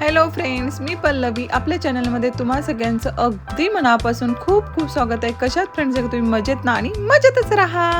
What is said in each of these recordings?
Hello friends मी पल्लवी. आपल्या चॅनलमध्ये तुम्हा सगळ्यांचं अगदी मनापासून खूप खूप स्वागत आहे. कशात फ्रेंड्स तुम्ही मजेत ना आणि मजेतच राहा.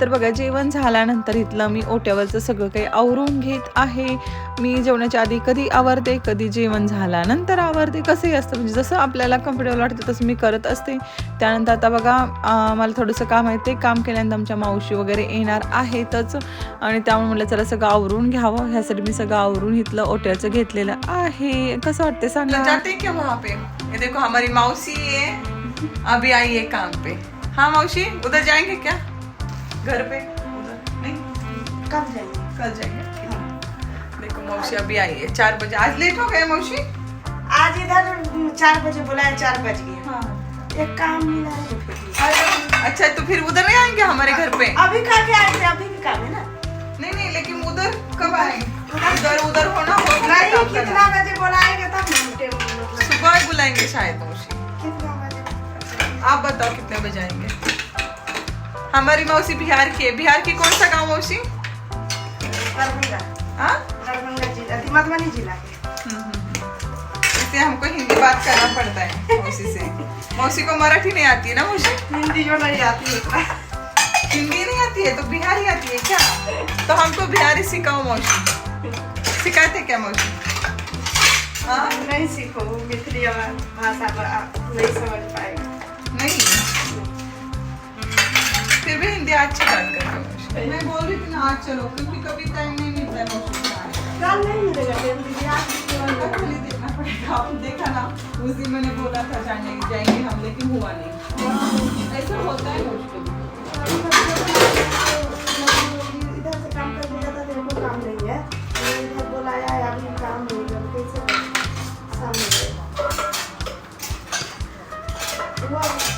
तर बघा जेवण झाल्यानंतर इथलं मी ओट्यावरचं सगळं काही आवरून घेत आहे. मी जेवणाच्या आधी कधी आवरते कधी जेवण झाल्यानंतर आवरते. कसंही असतं म्हणजे जसं आपल्याला कम्फर्टेबल वाटतं तसं मी करत असते. त्यानंतर आता बघा मला थोडंसं काम आहे ते काम केल्यानंतर आमच्या मावशी वगैरे येणार आहेतच. आणि त्यामुळे म्हटलं चला सगळं आवरून घ्यावं. ह्यासाठी मी सगळं आवरून इथलं ओट्याचं घेतलेलं आहे. कसं वाटते सांगा? जाते क्या वहाँ पे ये देखो हमारी मौसी है अभी आई है काम पे. हाँ मौसी उधर जाएंगे क्या? घर पे? उधर। नहीं? कब जाएँगे। कल जाएँगे। देखो मौसी अभी आई है। चार बजे। आज लेट हो गए मौसी? आज इधर चार बजे बुलाया चार बज गए। हाँ। एक काम मिला है तो फिर अच्छा तो फिर उधर नहीं आएँगे हमारे घर पे? अभी खा के आए थे? अभी भी काम है ना? नहीं नहीं लेकिन उधर कब आएँगे? उधर उधर होना हो नहीं कितना बजे बुलाएँगे तब सुबह बुलाएँगे शायद मौसी। कितना बजे? आप बताओ कितने बजे आएँगे? हमारी मौसी बिहार की है। बिहार की कौन सा गाँव मौसी? हाँ? जिला जिला के। हमको हिंदी बात करना पड़ता है मौसी से। मौसी को मराठी नहीं आती है ना मौसी? हिंदी जो नहीं आती है हिंदी नहीं आती है तो बिहारी आती है क्या? तो हमको बिहारी सिखाओ मौसी। सिखाते क्या मौसी? हाँ? नहीं सीखो मिथली भाषा नहीं समझ पाएगा। नहीं। फिर भी हिंदी अच्छी बात करते हो मैं बोल रही थी ना आज चलो क्योंकि कभी टाइम नहीं मिलता से कल नहीं मिलेगा दीदी आज कल देखना पड़ेगा आपने देखा ना उस दिन मैंने बोला था जाने जाएँगे हम लेकिन हुआ नहीं। ऐसा होता है मुश्किल इधर से काम कर दिया था तेरे को काम नहीं है। इधर बुलाया है अभी काम नहीं है कैसे सामने। रहेगा।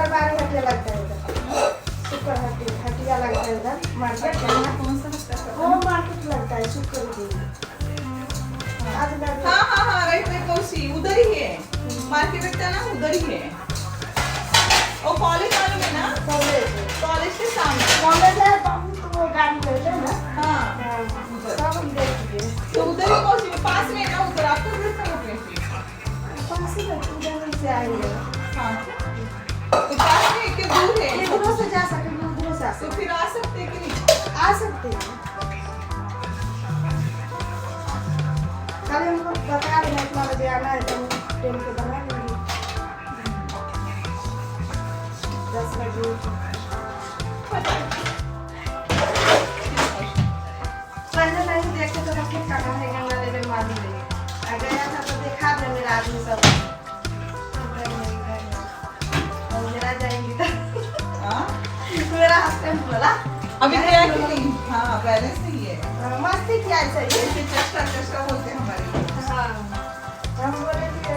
शुक्रवार हटिया लगता है उधर शुक्र हटिया हटिया लगता है उधर मार्केट में ना। कौन सा लगता है वो मार्केट लगता है शुक्र हाँ हाँ हाँ राइट उधर ही है. मार्केट लगता है ना उधर ही. है और कॉलेज मालूम है ना? कॉलेज कॉलेज के सामने. कॉलेज है तो वो गाड़ी ना? हाँ. हाँ, उधर। तो ही पास में ना उधर आपका घर कहाँ पे? पास ही में उधर से आएंगे हाँ. तो फिर आ सकते कि नहीं? आ सकते कल हमको बता देना इतना बजे आना है तो हम ट्रेन के बना लेंगे दस बजे पहले नहीं देखे तो अपने कहाँ है गंगा देवी मालूम नहीं आ गया था तो देखा दे मेरा आदमी सब मेरा हस्बैंड बोला। अभी गया कि? नहीं हाँ बैलेंस नहीं है। हाँ, मस्ती किया ही ऐसे चस्का चस्का बोलते हैं हमारे। हाँ। हम बोले कि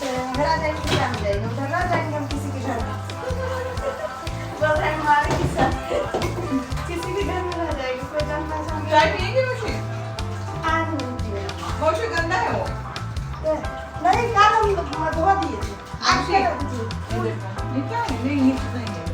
से मेरा जाएँगे क्या हम जाएँगे। उधर ना जाएँगे हम किसी के घर बोल रहे हैं हमारे के साथ। किसी के घर में रह जाएँगे कोई जान पहचान चाय पिएँगे मौसी आज नहीं किया मौसी गंदा है वो। तो नहीं कल हम धो दिए थे। आज क्या दिए? क्या नहीं। ये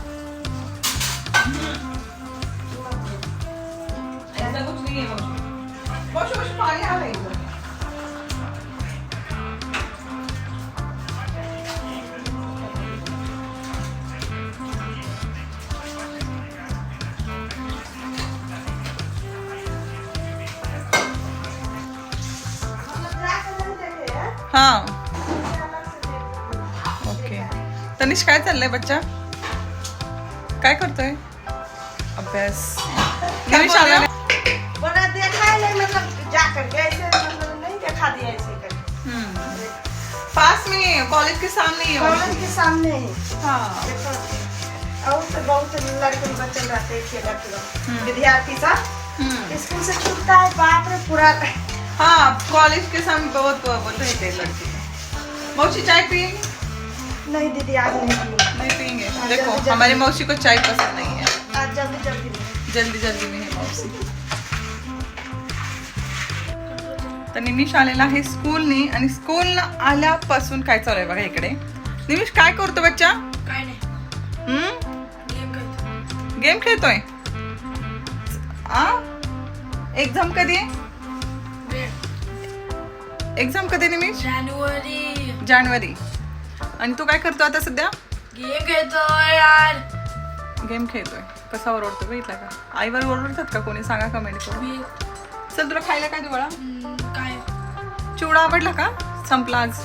हैं. ओके. तनिष काय चाललंय बच्चा? काय करतोय? अभ्यास. निमिष आला नाही. बना देखा नहीं मतलब जाकर के ऐसे मतलब नहीं देखा दिया ऐसे करके हम्म. पास में ही है कॉलेज के सामने ही है. कॉलेज के सामने ही हाँ देखो और तो बहुत लड़के बच्चे रहते हैं खेला हम्म। विद्यार्थी सब हम्म. स्कूल से छूटता है बाप रे पूरा हाँ कॉलेज के सामने बहुत बहुत रहते हैं लड़के। मौसी चाय पियेंगे नहीं दीदी आज नहीं पी नहीं पियेंगे देखो जल्दी। हमारी मौसी को चाय पसंद नहीं है। आज जल्दी जल्दी। नहीं जल्दी जल्दी में है मौसी। तर निमिष आलेला आहे स्कूलनी आणि स्कूल आल्यापासून काय चालू आहे बघा इकडे. निमिष काय करतो बच्चा? काय नाही. हम्म? गेम खेळतो. गेम खेळतोय? आ? एक्झाम कधी आहे? एक्झाम कधी निमिष जानेवारी. जानेवारी. आणि तू काय करतो आता सध्या? गेम खेळतोय यार. गेम खेळतोय. कसा ओरडतो बघितला का? आईवर ओरडतात का कोणी? सांगा कमेंट करून. चल तुला खायला काय देऊ बाळा काय? चिवडा आवडला का? संपला आज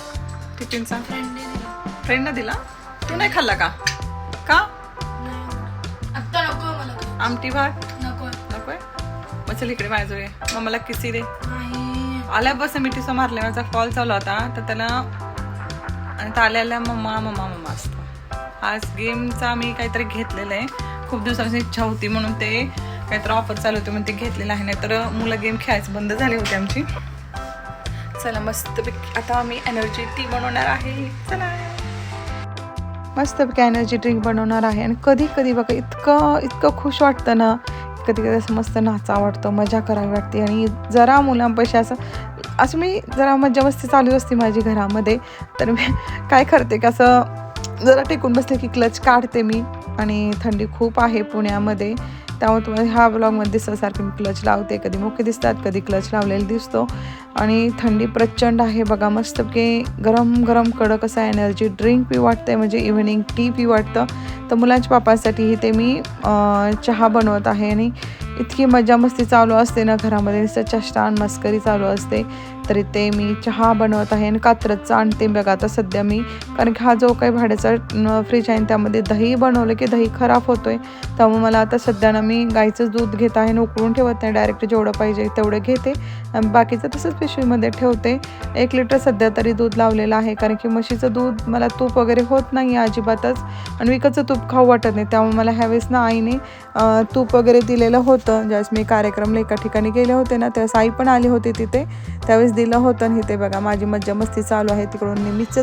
टिफिनचा. फ्रेंडनं दिला. तू नाही खाल्ला का? का? आत्ता नको मला. आमटी भात? नको. नकोय मग चल इकडे माझं ये. मग मला किसी दे. नाही. आल्यापासून मी टिसं मारले. माझा कॉल चालू होता. तर त्याला आणि तर आलेल्या मम्मा मम्मा मम्मा असतो. आज गेमचा मी काहीतरी घेतलेलं आहे. खूप दिवसांची इच्छा होती म्हणून ते काहीतरी ऑफर चालू होती म्हणून ते घेतलेलं आहे. नाही तर मुलं गेम खेळायचं बंद झाली होती आमची. चला मस्त आता मी एनर्जी टी बनवणार आहे. चला. मस्तपैकी एनर्जी ड्रिंक बनवणार आहे. आणि कधी कधी बघा इतकं इतकं खुश वाटतं ना. कधी कधी असं मस्त नाचा वाटतं मजा करावी वाटते. आणि जरा मुलांपाशी असं असं मी जरा मजा मस्ती चालू असते माझी घरामध्ये. तर मी काय करते की असं जरा टेकून बसले की क्लच काढते मी. आणि थंडी खूप आहे पुण्यामध्ये. त्यामुळे तुम्हाला ह्या ब्लॉगमध्ये दिसल्यासारखं मी क्लच लावते. कधी मुख्य दिसतात कधी क्लच लावलेला दिसतो. आणि थंडी प्रचंड आहे बघा मस्त की गरम गरम कडक असा एनर्जी ड्रिंक पी वाटते म्हणजे इव्हिनिंग टी पी वाटतं. तर मुलांच्या पापासाठीही ते मी चहा बनवत आहे. आणि इतकी मजा मस्ती चालू असते ना घरामध्ये नुसतं चष्टान मस्करी चालू असते. तरी ते मी चहा बनवत आहे आणि कात्रजचं आणते बघा आता सध्या मी कारण की हा जो काही भाड्याचा फ्रीज आहे त्यामध्ये दही बनवलं की दही खराब होतो आहे त्यामुळे मला आता सध्या ना मी गाईचं दूध घेत आहे आणि उकळून ठेवत नाही डायरेक्ट जेवढं पाहिजे तेवढं घेते. बाकीचं तसंच पिशवीमध्ये ठेवते. एक लिटर सध्या तरी दूध लावलेलं आहे कारण की म्हशीचं दूध मला तूप वगैरे होत नाही अजिबातच. आणि विकतचं तूप खाऊ वाटत नाही त्यामुळे मला ह्यावेळेस ना आईने तूप वगैरे दिलेलं होतं. ज्यावेळेस मी कार्यक्रमला एका ठिकाणी गेले होते ना त्यावेळेस आई पण आली होती तिथे. त्यावेळेस दिलं होतं आणि इथे बघा माझी मज्जा मस्ती चालू आहे. तिकडून नेहमीच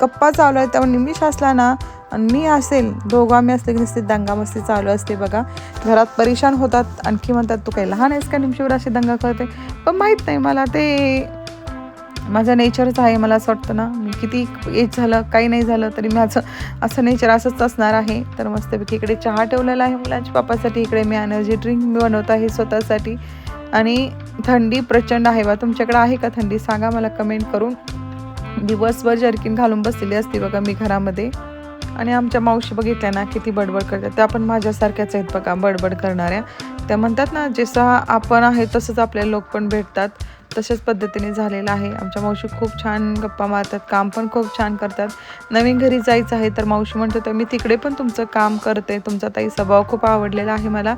गप्पा चालू आहे त्यामुळे निमिष असला ना आणि मी असेल दोघं आम्ही असले की नुसती दंगा मस्ती चालू असते बघा. घरात परेशान होतात. आणखी म्हणतात तू काही लहान आहेस का? निमशीवर अशी दंगा करते. पण माहीत नाही मला ते माझं नेचरच आहे मला असं वाटतं ना. मी किती एज झालं काही नाही झालं तरी माझं असं नेचर असंच असणार आहे. तर मस्तपैकी इकडे चहा ठेवलेला आहे मुलांच्या पापासाठी इकडे मी एनर्जी ड्रिंक बनवत आहे स्वतःसाठी. आणि थंडी प्रचंड आहे बा. तुमच्याकडे आहे का थंडी? सांगा मला कमेंट करून. दिवसभर जर्किन घालून बसलेली असते बघा मी घरामध्ये. आणि आमच्या मावशी बघितल्या ना किती बडबड करतात. त्या पण माझ्यासारख्याच आहेत बघा बडबड करणाऱ्या. त्या म्हणतात ना जसं आपण आहे तसंच आपल्याला लोक पण भेटतात. तशाच पद्धतीने झालेलं आहे. आमच्या मावशी खूप छान गप्पा मारतात काम पण खूप छान करतात. नवीन घरी जायचं आहे तर मावशी म्हणतो तर मी तिकडे पण तुमचं काम करते तुमचा ताई स्वभाव खूप आवडलेला आहे मला.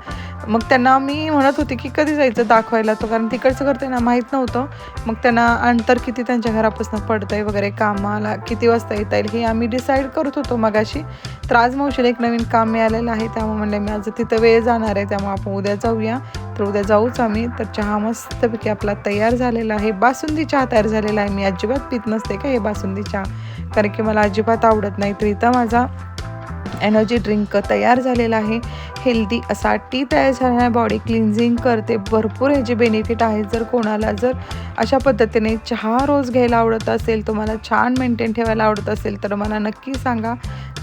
मग त्यांना मी म्हणत होते की कधी जायचं दाखवायला तो कारण तिकडचं करते ना माहीत नव्हतं. मग त्यांना अंतर किती त्यांच्या घरापासून पडतंय वगैरे कामाला किती वाजता येता येईल हे आम्ही डिसाईड करत होतो मगाशी. तर आज मावशीला एक नवीन काम मिळालेलं आहे त्यामुळे म्हणले मी आज तिथं वेळ जाणार आहे त्यामुळे आपण उद्या जाऊया. तर उद्या जाऊच आम्ही. तर चहा मस्तपैकी आपला तयार झालेला आहे. बासुंदी चहा तयार झालेला आहे. मी अजिबात पित नसते का हे बासुंदी चहा? कारण की मला अजिबात आवडत नाही. तर इथं माझा एनर्जी ड्रिंक तयार झालेला आहे. हेल्दी असा टी तयार झाला आहे. बॉडी क्लिन्झिंग करते. भरपूर ह्याचे बेनिफिट आहेत. जर कोणाला जर अशा पद्धतीने चहा रोज घ्यायला आवडत असेल तुम्हाला छान मेंटेन ठेवायला आवडत असेल तर मला नक्की सांगा.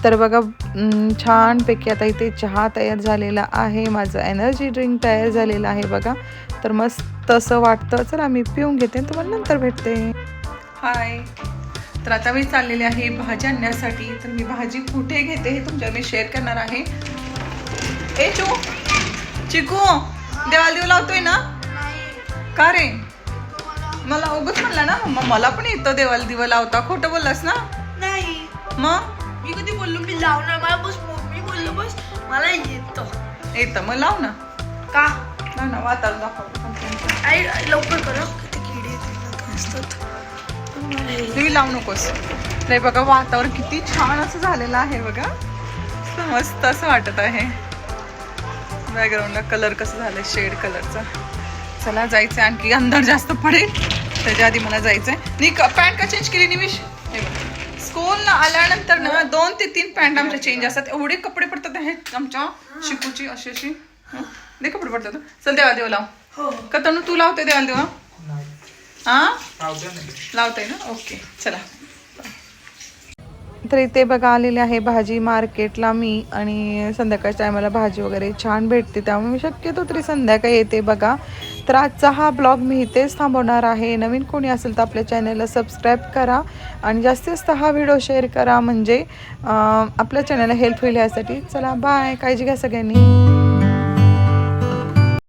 तर बघा अं, छानपैकी आता इथे चहा तयार झालेला आहे. माझं एनर्जी ड्रिंक तयार झालेलं आहे बघा. तर मस्त असं वाटतं. चला मी पिऊन घेते तुम्हाला नंतर भेटते. हाय तर आता मी चाललेले आहे भाजी आणण्यासाठी. तर मी भाजी कुठे घेते हे तुमच्या मी शेअर करणार आहे. ए चू. चिकू देवाल देव लावतोय ना? का रे? मला उगच म्हणला ना मम्मा मला पण येतं देवाला दिवा लावता. खोटं बोललास ना? नाही. मग मी लावणार मला बस मी बोललो बस मला येतो. येतं मग लाव ना. का? लाव ना वातावरण दाखव. आई लवकर कर हं. किती किडे असतात. तुम्ही लावू नकोस. नाही बघा वातावरण किती छान असं झालेलं आहे बघा. मस्त असं वाटत आहे. बॅकग्राऊंडला कलर कसं झालं शेड कलरचा चला जायचं आणखी अंधार जास्त पडेल. त्याच्या आधी मला जायचंय. नी पॅन्ट का चेंज केली निमिष स्कूल ना आल्यानंतर ना दोन ते तीन पॅन्ट आमच्या चेंज असतात. एवढे कपडे पडतात हे आमच्या शिकूची अशी अशी हं. लय कपडे पडतात. चल देवा देवा लाव. हो का तनु तू लावते देवाला देवा. हा? लावताय ना? ओके. चला. तर इथे बघा आलेले आहे भाजी मार्केटला मी आणि संध्याकाळच्या टायमाला भाजी वगैरे छान भेटते. त्यामुळे मी शक्यतो तरी संध्याकाळी येते बघा. तर आजचा हा ब्लॉग मी इथेच थांबवणार आहे. नवीन कोणी असेल तर आपल्या चॅनलला सबस्क्राईब करा आणि जास्तीत जास्त हा व्हिडिओ शेअर करा. म्हणजे आपल्या चॅनलला हेल्प होईल यासाठी चला बाय. काळजी घ्या सगळ्यांनी.